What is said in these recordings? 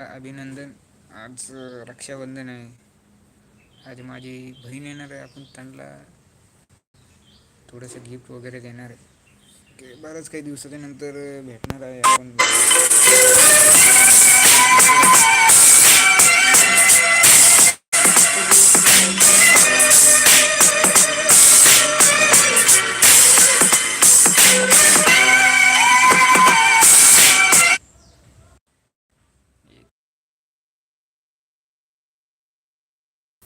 अभिनंदन. आज रक्षाबंधन आहे. आज माझी बहीण येणार आहे. आपण त्यांना थोडंसं गिफ्ट वगैरे देणार आहे. बरंच काही दिवसाच्या नंतर भेटणार आहे आपण.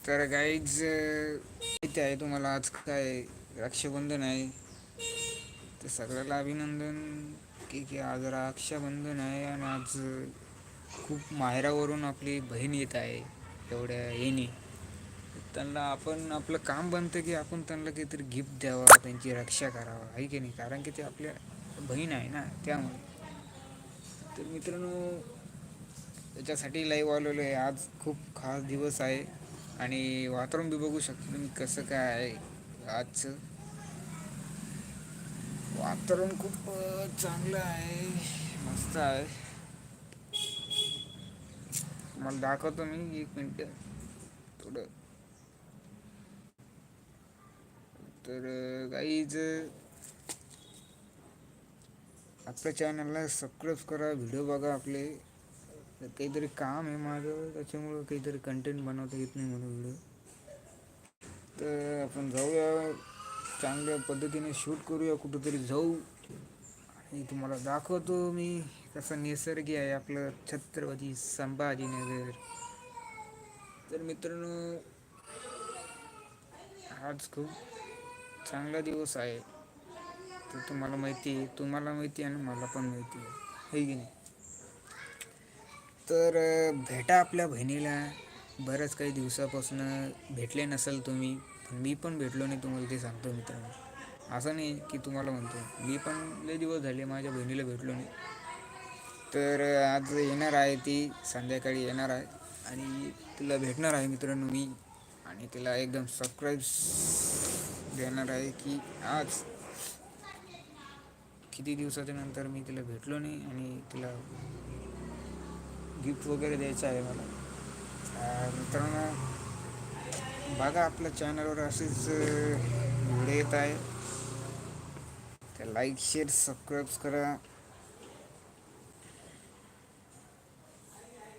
तर गाईज माहिती आहे तुम्हाला आज काय रक्षाबंधन आहे. तर सगळ्याला अभिनंदन की की आज रक्षाबंधन आहे आणि आज खूप माहेरावरून आपली बहीण येत आहे एवढ्या येणे. त्यांना आपण आपलं काम बनतं की आपण त्यांना काहीतरी गिफ्ट द्यावा त्यांची रक्षा करावा आहे की नाही? कारण की ते आपल्या बहीण आहे ना त्यामुळे. तर मित्रांनो त्याच्यासाठी लाईव्ह आलेलो आहे. आज खूप खास दिवस आहे. आणि वातावरण बी बघू शकता तुम्ही कसं काय आहे आजचं. वातावरण खूप चांगलं आहे मस्त आहे. मला दाखवतो मी एक मिनिट. थोडं. तर गाईज आपल्या चॅनलला सबस्क्राईब करा व्हिडिओ बघा आपले. काहीतरी काम आहे माझं त्याच्यामुळं काहीतरी कंटेंट बनवता येत नाही म्हणून व्हिडिओ तर आपण जाऊया चांगल्या पद्धतीने शूट करूया कुठंतरी जाऊ. आणि तुम्हाला दाखवतो मी कसं निसर्गी आहे आपलं छत्रपती संभाजीनगर. तर मित्रांनो आज खूप चांगला दिवस आहे. तर तुम्हाला माहिती आहे तुम्हाला माहिती आहे आणि मला पण माहिती आहे. की नाही? तर भेटा आपल्या बहिणीला. बरंच काही दिवसापासून भेटले नसेल तुम्ही पण मी पण भेटलो नाही तुम्हाला ते सांगतो मित्रांनो. असं नाही की तुम्हाला म्हणतो. मी पण लय दिवस झाले माझ्या बहिणीला भेटलो नाही. तर आज येणार आहे ती संध्याकाळी येणार आहे. आणि तिला भेटणार आहे मित्रांनो मी. आणि तिला एकदम सरप्राईज देणार आहे की आज किती दिवसाच्या नंतर मी तिला भेटलो नाही आणि तिला गिफ्ट वगैरे द्यायचं आहे मला. मित्रांनो बघा आपल्या चॅनलवर असेच व्हिडिओ येत आहे. तर लाईक शेअर सबस्क्राईब करा.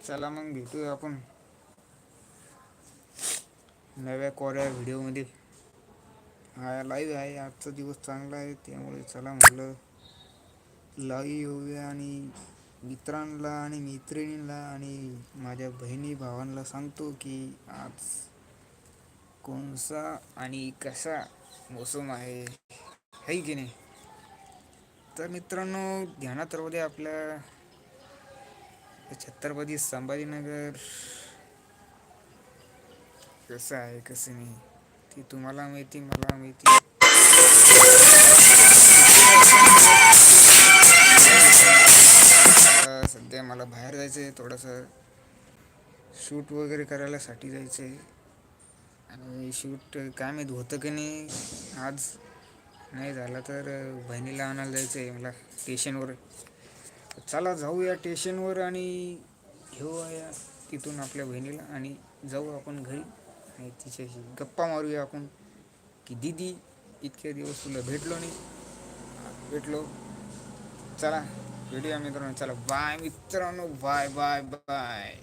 चला मग भेटूया आपण नव्या कोऱ्या व्हिडिओमध्ये हा लाईव्ह आहे. आजचा दिवस चांगला आहे त्यामुळे चला म्हटलं लाईव्ह येऊया आणि मित्रांना आणि मैत्रिणींना आणि माझ्या बहिणी भावांना सांगतो की आज कोणसा आणि कसा मोसम आहे है की नाही? तर मित्रांनो ध्यानात राहू द्या आपल्या छत्रपती संभाजीनगर. कसं आहे कसं नाही ती तुम्हाला माहिती मला माहिती. सध्या मला बाहेर जायचं आहे थोडंसं शूट वगैरे करायलासाठी जायचं आहे आणि शूट काय माहीत होतं की नाही आज नाही झालं तर बहिणीला आणायला जायचं आहे मला स्टेशनवर. चला जाऊया स्टेशनवर आणि घेऊया तिथून आपल्या बहिणीला आणि जाऊ आपण घरी. आणि तिच्याशी गप्पा मारूया आपण की दिदी इतक्या दिवस तुला भेटलो नाही. भेटलो. चला. भेटूया मित्रांनो चला बाय मित्रांनो बाय बाय बाय